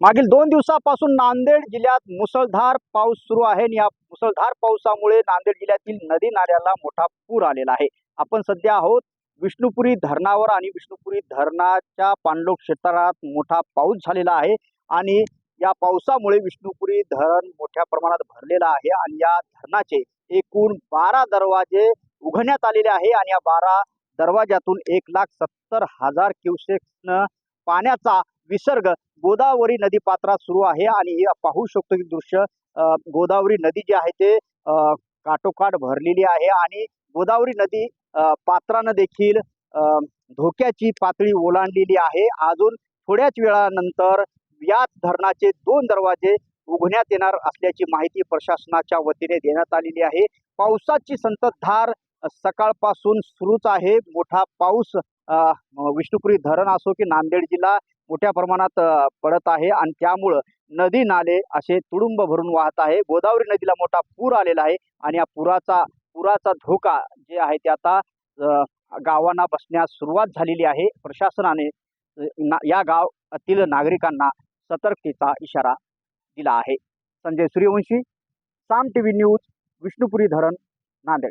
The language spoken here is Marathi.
मागील दोन दिवसापासून नांदेड जिल्ह्यात मुसळधार पाऊस सुरू आहे आणि या मुसळधार पावसामुळे नांदेड जिल्ह्यातील नदी नाल्याला मोठा पूर आलेला आहे. आपण सध्या आहोत विष्णुपुरी धरणावर आणि विष्णुपुरी धरणाच्या पाणलोट क्षेत्रात मोठा पाऊस झालेला आहे आणि या पावसामुळे विष्णुपुरी धरण मोठ्या प्रमाणात भरलेलं आहे आणि या धरणाचे एकूण बारा दरवाजे उघडण्यात आलेले आहे आणि या बारा दरवाजातून एक लाख सत्तर हजार क्युसेक्सनं पाण्याचा विसर्ग गोदावरी नदी पात्रात सुरू आहे आणि हे पाहू शकतो की दृश्य गोदावरी नदी जी आहे ते काटोकाट काठोकाठ भरलेली आहे आणि गोदावरी नदी पात्रानं देखील अ, धोक्याची पातळी ओलांडलेली आहे. अजून थोड्याच वेळानंतर याच धरणाचे दोन दरवाजे उघण्यात येणार असल्याची माहिती प्रशासनाच्या वतीने देण्यात आलेली आहे. पावसाची संततधार सकाळपासून सुरूच आहे. मोठा पाऊस विष्णुपुरी धरण असो की नांदेड जिल्हा मोठ्या प्रमाणात पडत आहे आणि त्यामुळं नदी नाले असे तुडुंब भरून वाहत आहे. गोदावरी नदीला मोठा पूर आलेला आहे आणि या पुराचा पुराचा धोका जे आहे ते आता गावांना बसण्यास सुरुवात झालेली आहे. प्रशासनाने ना- या गावातील नागरिकांना सतर्कतेचा इशारा दिला आहे. Sanjay Suryavanshi Saam T V news Vishnupuri धरण नांदेड.